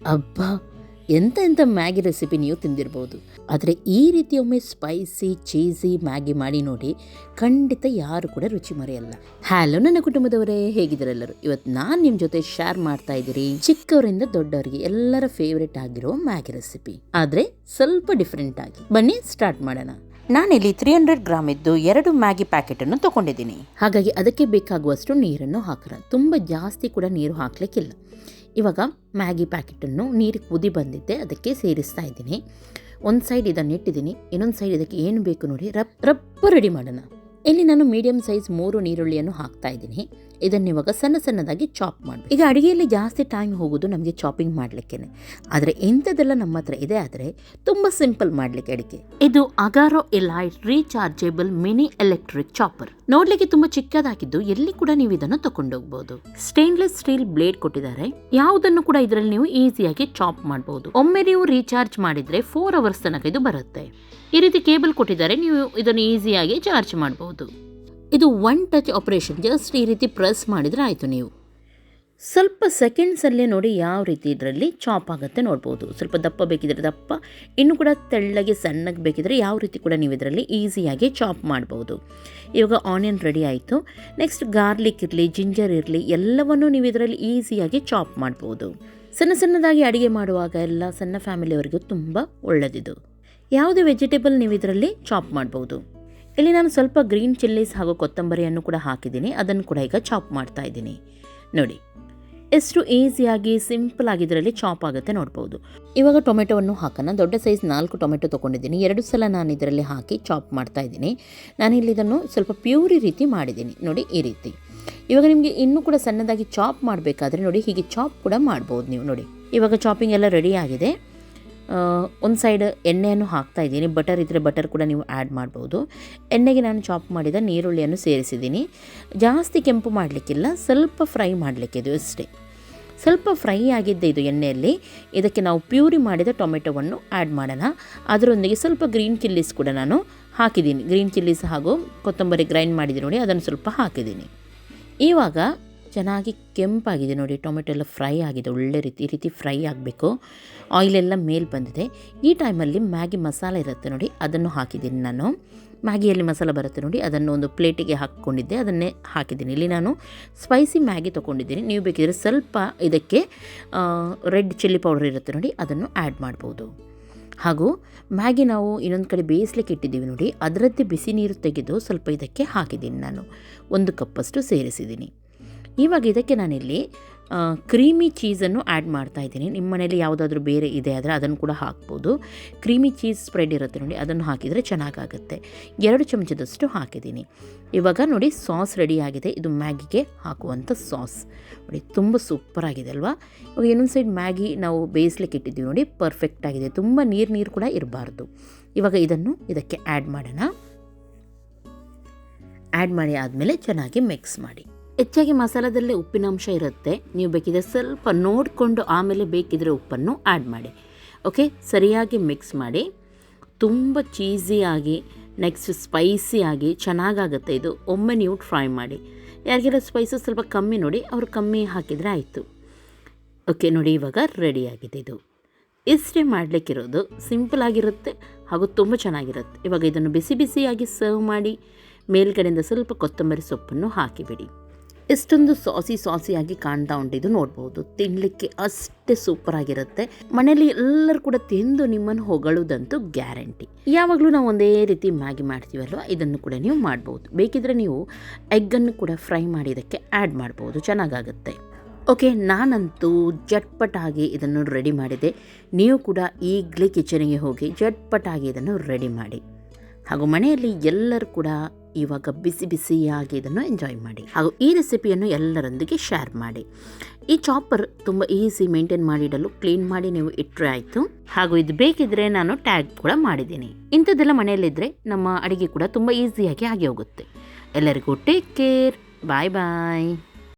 ಅಬ್ಬಾ, ಎಂತ ಎಂಥ ಮ್ಯಾಗಿ ರೆಸಿಪಿ ನೀವು ತಿಂದಿರ್ಬೋದು. ಆದರೆ ಈ ರೀತಿ ಒಮ್ಮೆ ಸ್ಪೈಸಿ ಚೀಸಿ ಮ್ಯಾಗಿ ಮಾಡಿ ನೋಡಿ, ಖಂಡಿತ ಯಾರು ಕೂಡ ರುಚಿ ಮರೆಯಲ್ಲ. ಹ್ಯಾಲೋ ನನ್ನ ಕುಟುಂಬದವರೇ, ಹೇಗಿದ್ದಾರೆಲ್ಲರೂ? ಇವತ್ತು ನಾನು ನಿಮ್ಮ ಜೊತೆ ಶೇರ್ ಮಾಡ್ತಾ ಇದ್ದೀರಿ ಚಿಕ್ಕವರಿಂದ ದೊಡ್ಡವರಿಗೆ ಎಲ್ಲರ ಫೇವ್ರೆಟ್ ಆಗಿರೋ ಮ್ಯಾಗಿ ರೆಸಿಪಿ ಆದರೆ ಸ್ವಲ್ಪ ಡಿಫ್ರೆಂಟ್ ಆಗಿ. ಬನ್ನಿ ಸ್ಟಾರ್ಟ್ ಮಾಡೋಣ. ನಾನಿಲ್ಲಿ ತ್ರೀ ಹಂಡ್ರೆಡ್ ಗ್ರಾಮ್ ಇದ್ದು ಎರಡು ಮ್ಯಾಗಿ ಪ್ಯಾಕೆಟನ್ನು ತಗೊಂಡಿದ್ದೀನಿ. ಹಾಗಾಗಿ ಅದಕ್ಕೆ ಬೇಕಾಗುವಷ್ಟು ನೀರನ್ನು ಹಾಕೋಣ. ತುಂಬ ಜಾಸ್ತಿ ಕೂಡ ನೀರು ಹಾಕಲಿಕ್ಕಿಲ್ಲ. ಇವಾಗ ಮ್ಯಾಗಿ ಪ್ಯಾಕೆಟನ್ನು ನೀರು ಕುದಿ ಬಂದಿದ್ದೆ, ಅದಕ್ಕೆ ಸೇರಿಸ್ತಾ ಇದ್ದೀನಿ. ಒಂದು ಸೈಡ್ ಇದನ್ನು ಇಟ್ಟಿದ್ದೀನಿ, ಇನ್ನೊಂದು ಸೈಡ್ ಇದಕ್ಕೆ ಏನು ಬೇಕು ನೋಡಿ ರಪ್ ರಪ್ಪ ರೆಡಿ ಮಾಡೋಣ. ಇಲ್ಲಿ ನಾನು ಮೀಡಿಯಂ ಸೈಜ್ ಮೂರು ನೀರುಳ್ಳಿಯನ್ನು ಹಾಕ್ತಾ ಇದ್ದೀನಿ. ಇದನ್ನು ಇವಾಗ ಸಣ್ಣ ಸಣ್ಣದಾಗಿ ಚಾಪ್ ಮಾಡಿ ಈಗ ಅಡುಗೆಯಲ್ಲಿ ಜಾಸ್ತಿ ಟೈಮ್ ಹೋಗೋದು ನಮಗೆ ಚಾಪಿಂಗ್ ಮಾಡಲಿಕ್ಕೆ ಆದರೆ ಇಂಥದ್ದೆಲ್ಲ ನಮ್ಮ ಹತ್ರ ಇದೆ, ಆದರೆ ತುಂಬ ಸಿಂಪಲ್ ಮಾಡಲಿಕ್ಕೆ ಅಡಿಕೆ. ಇದು Agaro elite rechargeable mini electric chopper ನೋಡ್ಲಿಕ್ಕೆ ತುಂಬಾ ಚಿಕ್ಕದಾಗಿದ್ದು ಎಲ್ಲಿ ಕೂಡ ನೀವು ಇದನ್ನು ತಗೊಂಡೋಗ್ಬೋದು. ಸ್ಟೇನ್ಲೆಸ್ ಸ್ಟೀಲ್ ಬ್ಲೇಡ್ ಕೊಟ್ಟಿದ್ದಾರೆ. ಯಾವುದನ್ನು ಕೂಡ ಇದರಲ್ಲಿ ನೀವು ಈಸಿಯಾಗಿ ಚಾಪ್ ಮಾಡಬಹುದು ಒಮ್ಮೆ ನೀವು ರೀಚಾರ್ಜ್ ಮಾಡಿದ್ರೆ ಫೋರ್ ಅವರ್ಸ್ ತನಕ ಇದು ಬರುತ್ತೆ. ಈ ರೀತಿ ಕೇಬಲ್ ಕೊಟ್ಟಿದ್ದಾರೆ, ನೀವು ಇದನ್ನು ಈಸಿಯಾಗಿ ಚಾರ್ಜ್ ಮಾಡಬಹುದು ಇದು ಒನ್ ಟಚ್ ಆಪರೇಷನ್ ಜಸ್ಟ್ ಈ ರೀತಿ ಪ್ರೆಸ್ ಮಾಡಿದರೆ ಆಯಿತು ನೀವು. ಸ್ವಲ್ಪ ಸೆಕೆಂಡ್ಸಲ್ಲೇ ನೋಡಿ ಯಾವ ರೀತಿ ಇದರಲ್ಲಿ ಚಾಪ್ ಆಗುತ್ತೆ ನೋಡ್ಬೋದು. ಸ್ವಲ್ಪ ದಪ್ಪ ಬೇಕಿದ್ರೆ ದಪ್ಪ, ಇನ್ನು ಕೂಡ ತೆಳ್ಳಗೆ ಸಣ್ಣಗೆ ಬೇಕಿದ್ರೆ ಯಾವ ರೀತಿ ಕೂಡ ನೀವು ಇದರಲ್ಲಿ ಈಸಿಯಾಗಿ ಚಾಪ್ ಮಾಡ್ಬೋದು. ಇವಾಗ ಆನಿಯನ್ ರೆಡಿ ಆಯಿತು. ನೆಕ್ಸ್ಟ್ ಗಾರ್ಲಿಕ್ ಇರಲಿ ಜಿಂಜರ್ ಇರಲಿ, ಎಲ್ಲವನ್ನೂ ನೀವು ಇದರಲ್ಲಿ ಈಸಿಯಾಗಿ ಚಾಪ್ ಮಾಡ್ಬೋದು. ಸಣ್ಣ ಸಣ್ಣದಾಗಿ ಅಡುಗೆ ಮಾಡುವಾಗ ಎಲ್ಲ ಸಣ್ಣ ಫ್ಯಾಮಿಲಿಯವರಿಗೂ ತುಂಬ ಒಳ್ಳೆಯದಿದು ಯಾವುದೇ ವೆಜಿಟೇಬಲ್ ನೀವು ಇದರಲ್ಲಿ ಚಾಪ್ ಮಾಡ್ಬೋದು? ಇಲ್ಲಿ ನಾನು ಸ್ವಲ್ಪ ಗ್ರೀನ್ ಚಿಲ್ಲೀಸ್ ಹಾಗೂ ಕೊತ್ತಂಬರಿಯನ್ನು ಕೂಡ ಹಾಕಿದ್ದೀನಿ. ಅದನ್ನು ಕೂಡ ಈಗ ಚಾಪ್ ಮಾಡ್ತಾ ಇದ್ದೀನಿ. ನೋಡಿ, ಎಷ್ಟು ಈಸಿಯಾಗಿ ಸಿಂಪಲ್ ಆಗಿ ಇದರಲ್ಲಿ ಚಾಪ್ ಆಗುತ್ತೆ ನೋಡ್ಬೋದು. ಇವಾಗ ಟೊಮೆಟೊವನ್ನು ಹಾಕೋಣ. ದೊಡ್ಡ ಸೈಜ್ ನಾಲ್ಕು ಟೊಮೆಟೊ ತೊಗೊಂಡಿದ್ದೀನಿ. ಎರಡು ಸಲ ನಾನು ಇದರಲ್ಲಿ ಹಾಕಿ ಚಾಪ್ ಮಾಡ್ತಾ ಇದ್ದೀನಿ. ಇಲ್ಲಿ ಇದನ್ನು ಸ್ವಲ್ಪ ಪ್ಯೂರಿ ರೀತಿ ಮಾಡಿದ್ದೀನಿ. ನೋಡಿ, ಈ ರೀತಿ. ಇವಾಗ ನಿಮಗೆ ಇನ್ನೂ ಕೂಡ ಸಣ್ಣದಾಗಿ ಚಾಪ್ ಮಾಡಬೇಕಾದ್ರೆ ನೋಡಿ, ಹೀಗೆ ಚಾಪ್ ಕೂಡ ಮಾಡ್ಬೋದು ನೀವು. ನೋಡಿ, ಇವಾಗ ಚಾಪಿಂಗ್ ಎಲ್ಲ ರೆಡಿ ಆಗಿದೆ. ಒಂದು ಸೈಡ್ ಎಣ್ಣೆಯನ್ನು ಹಾಕ್ತಾ ಇದ್ದೀನಿ. ಬಟರ್ ಇದ್ದರೆ ಬಟರ್ ಕೂಡ ನೀವು ಆ್ಯಡ್ ಮಾಡ್ಬೋದು. ಎಣ್ಣೆಗೆ ನಾನು ಚಾಪ್ ಮಾಡಿದ ನೀರುಳ್ಳಿಯನ್ನು ಸೇರಿಸಿದ್ದೀನಿ. ಜಾಸ್ತಿ ಕೆಂಪು ಮಾಡಲಿಕ್ಕಿಲ್ಲ, ಸ್ವಲ್ಪ ಫ್ರೈ ಮಾಡಲಿಕ್ಕೆ ಇದು ಅಷ್ಟೇ. ಸ್ವಲ್ಪ ಫ್ರೈ ಆಗಿದ್ದೆ ಇದು ಎಣ್ಣೆಯಲ್ಲಿ, ಇದಕ್ಕೆ ನಾವು ಪ್ಯೂರಿ ಮಾಡಿದ ಟೊಮೆಟೊವನ್ನು ಆ್ಯಡ್ ಮಾಡೋಣ. ಅದರೊಂದಿಗೆ ಸ್ವಲ್ಪ ಗ್ರೀನ್ ಚಿಲ್ಲೀಸ್ ಕೂಡ ನಾನು ಹಾಕಿದ್ದೀನಿ. ಗ್ರೀನ್ ಚಿಲ್ಲೀಸ್ ಹಾಗೂ ಕೊತ್ತಂಬರಿ ಗ್ರೈಂಡ್ ಮಾಡಿದ್ದೀನಿ ನೋಡಿ, ಅದನ್ನು ಸ್ವಲ್ಪ ಹಾಕಿದ್ದೀನಿ. ಇವಾಗ ಚೆನ್ನಾಗಿ ಕೆಂಪಾಗಿದೆ ನೋಡಿ, ಟೊಮೆಟೊ ಎಲ್ಲ ಫ್ರೈ ಆಗಿದೆ, ಒಳ್ಳೆ ರೀತಿ, ಈ ರೀತಿ ಫ್ರೈ ಆಗಬೇಕು. ಆಯಿಲೆಲ್ಲ ಮೇಲೆ ಬಂದಿದೆ. ಈ ಟೈಮಲ್ಲಿ ಮ್ಯಾಗಿ ಮಸಾಲೆ ಇರುತ್ತೆ ನೋಡಿ, ಅದನ್ನು ಹಾಕಿದ್ದೀನಿ ನಾನು. ಮ್ಯಾಗಿಯಲ್ಲಿ ಮಸಾಲ ಬರುತ್ತೆ ನೋಡಿ, ಅದನ್ನು ಒಂದು ಪ್ಲೇಟಿಗೆ ಹಾಕ್ಕೊಂಡಿದ್ದೆ, ಅದನ್ನೇ ಹಾಕಿದ್ದೀನಿ. ಇಲ್ಲಿ ನಾನು ಸ್ಪೈಸಿ ಮ್ಯಾಗಿ ತೊಗೊಂಡಿದ್ದೀನಿ. ನೀವು ಬೇಕಿದ್ರೆ ಸ್ವಲ್ಪ ಇದಕ್ಕೆ ರೆಡ್ ಚಿಲ್ಲಿ ಪೌಡರ್ ಇರುತ್ತೆ ನೋಡಿ, ಅದನ್ನು ಆ್ಯಡ್ ಮಾಡ್ಬೋದು. ಹಾಗೂ ಮ್ಯಾಗಿ ನಾವು ಇನ್ನೊಂದು ಕಡೆ ಬೇಯಿಸ್ಲಿಕ್ಕೆ ಇಟ್ಟಿದ್ದೀವಿ ನೋಡಿ, ಅದರದ್ದೇ ಬಿಸಿ ನೀರು ತೆಗೆದು ಸ್ವಲ್ಪ ಇದಕ್ಕೆ ಹಾಕಿದ್ದೀನಿ ನಾನು. ಒಂದು ಕಪ್ಪಷ್ಟು ಸೇರಿಸಿದ್ದೀನಿ. ಇವಾಗ ಇದಕ್ಕೆ ನಾನಿಲ್ಲಿ ಕ್ರೀಮಿ ಚೀಸನ್ನು ಆ್ಯಡ್ ಮಾಡ್ತಾ ಇದ್ದೀನಿ. ನಿಮ್ಮ ಮನೇಲಿ ಯಾವುದಾದ್ರೂ ಬೇರೆ ಇದೆ ಆದರೆ ಅದನ್ನು ಕೂಡ ಹಾಕ್ಬೋದು. ಕ್ರೀಮಿ ಚೀಸ್ ಸ್ಪ್ರೆಡ್ ಇರುತ್ತೆ ನೋಡಿ, ಅದನ್ನು ಹಾಕಿದರೆ ಚೆನ್ನಾಗಾಗುತ್ತೆ. ಎರಡು ಚಮಚದಷ್ಟು ಹಾಕಿದ್ದೀನಿ. ಇವಾಗ ನೋಡಿ, ಸಾಸ್ ರೆಡಿ ಆಗಿದೆ. ಇದು ಮ್ಯಾಗಿಗೆ ಹಾಕುವಂಥ ಸಾಸ್. ನೋಡಿ, ತುಂಬ ಸೂಪರ್ ಆಗಿದೆ ಅಲ್ವಾ? ಇವಾಗ ಇನ್ನೊಂದು ಸೈಡ್ ಮ್ಯಾಗಿ ನಾವು ಬೇಯಿಸ್ಲಿಕ್ಕೆ ಇಟ್ಟಿದ್ದೀವಿ ನೋಡಿ ಪರ್ಫೆಕ್ಟ್ ಆಗಿದೆ. ತುಂಬ ನೀರು ನೀರು ಕೂಡ ಇರಬಾರ್ದು. ಇವಾಗ ಇದನ್ನು ಇದಕ್ಕೆ ಆ್ಯಡ್ ಮಾಡೋಣ. ಆ್ಯಡ್ ಮಾಡಿ ಆದಮೇಲೆ ಚೆನ್ನಾಗಿ ಮಿಕ್ಸ್ ಮಾಡಿ. ಹೆಚ್ಚಾಗಿ ಮಸಾಲದಲ್ಲೇ ಉಪ್ಪಿನಾಂಶ ಇರುತ್ತೆ. ನೀವು ಬೇಕಿದ್ರೆ ಸ್ವಲ್ಪ ನೋಡಿಕೊಂಡು ಆಮೇಲೆ ಬೇಕಿದ್ರೆ ಉಪ್ಪನ್ನು ಆ್ಯಡ್ ಮಾಡಿ. ಓಕೆ ಸರಿಯಾಗಿ ಮಿಕ್ಸ್ ಮಾಡಿ. ತುಂಬ ಚೀಸಿಯಾಗಿ ನೆಕ್ಸ್ಟ್ ಸ್ಪೈಸಿಯಾಗಿ ಚೆನ್ನಾಗಾಗುತ್ತೆ ಇದು. ಒಮ್ಮೆ ನೀವು ಫ್ರೈ ಮಾಡಿ. ಯಾರಿಗೆಲ್ಲ ಸ್ಪೈಸಸ್ ಸ್ವಲ್ಪ ಕಮ್ಮಿ ನೋಡಿ, ಅವರು ಕಮ್ಮಿ ಹಾಕಿದರೆ ಆಯಿತು. ಓಕೆ ನೋಡಿ, ಇವಾಗ ರೆಡಿಯಾಗಿದೆ ಇದು. ಇಷ್ಟೇ ಮಾಡಲಿಕ್ಕಿರೋದು ಸಿಂಪಲ್ ಆಗಿರುತ್ತೆ ಹಾಗೂ ತುಂಬ ಚೆನ್ನಾಗಿರುತ್ತೆ. ಇವಾಗ ಇದನ್ನು ಬಿಸಿ ಬಿಸಿಯಾಗಿ ಸರ್ವ್ ಮಾಡಿ, ಮೇಲ್ಗಡೆಯಿಂದ ಸ್ವಲ್ಪ ಕೊತ್ತಂಬರಿ ಸೊಪ್ಪನ್ನು ಹಾಕಿಬಿಡಿ. ಎಷ್ಟೊಂದು ಸಾಸಿ ಸಾಸಿಯಾಗಿ ಕಾಣ್ತಾ ಉಂಟಿದ್ದು ನೋಡ್ಬೋದು. ತಿನ್ನಲಿಕ್ಕೆ ಅಷ್ಟೇ ಸೂಪರ್ ಆಗಿರುತ್ತೆ. ಮನೆಯಲ್ಲಿ ಎಲ್ಲರೂ ಕೂಡ ತಿಂದು ನಿಮ್ಮನ್ನು ಹೊಗಳುವುದಂತೂ ಗ್ಯಾರಂಟಿ. ಯಾವಾಗಲೂ ನಾವು ಒಂದೇ ರೀತಿ ಮ್ಯಾಗಿ ಮಾಡ್ತೀವಲ್ವ? ಇದನ್ನು ಕೂಡ ನೀವು ಮಾಡ್ಬೋದು. ಬೇಕಿದ್ರೆ ನೀವು ಎಗ್ಗನ್ನು ಕೂಡ ಫ್ರೈ ಮಾಡಿ ಇದಕ್ಕೆ ಆ್ಯಡ್ ಮಾಡ್ಬೋದು. ಚೆನ್ನಾಗಾಗುತ್ತೆ. ಓಕೆ ನಾನಂತೂ ಜಟ್ಪಟಾಗಿ ಇದನ್ನು ರೆಡಿ ಮಾಡಿದೆ. ನೀವು ಕೂಡ ಈಗಲೇ ಕಿಚನಿಗೆ ಹೋಗಿ ಜಟ್ಪಟಾಗಿ ಇದನ್ನು ರೆಡಿ ಮಾಡಿ. ಹಾಗೂ ಮನೆಯಲ್ಲಿ ಎಲ್ಲರೂ ಕೂಡ ಇವಾಗ ಬಿಸಿ ಬಿಸಿಯಾಗಿ ಇದನ್ನು ಎಂಜಾಯ್ ಮಾಡಿ. ಹಾಗೂ ಈ ರೆಸಿಪಿಯನ್ನು ಎಲ್ಲರೊಂದಿಗೆ ಶೇರ್ ಮಾಡಿ. ಈ ಚಾಪರ್ ತುಂಬ ಈಸಿ ಮೇಂಟೈನ್ ಮಾಡಿಡಲು ಕ್ಲೀನ್ ಮಾಡಿ ನೀವು ಇಟ್ಟರೆ ಆಯಿತು. ಹಾಗೂ ಇದು ಬೇಕಿದ್ರೆ ನಾನು ಟ್ಯಾಗ್ ಕೂಡ ಮಾಡಿದ್ದೀನಿ. ಇಂಥದ್ದೆಲ್ಲ ಮನೆಯಲ್ಲಿದ್ದರೆ ನಮ್ಮ ಅಡುಗೆ ಕೂಡ ತುಂಬ ಈಸಿಯಾಗಿ ಆಗಿ ಹೋಗುತ್ತೆ. ಎಲ್ಲರಿಗೂ ಟೇಕ್ ಕೇರ್ ಬಾಯ್ ಬಾಯ್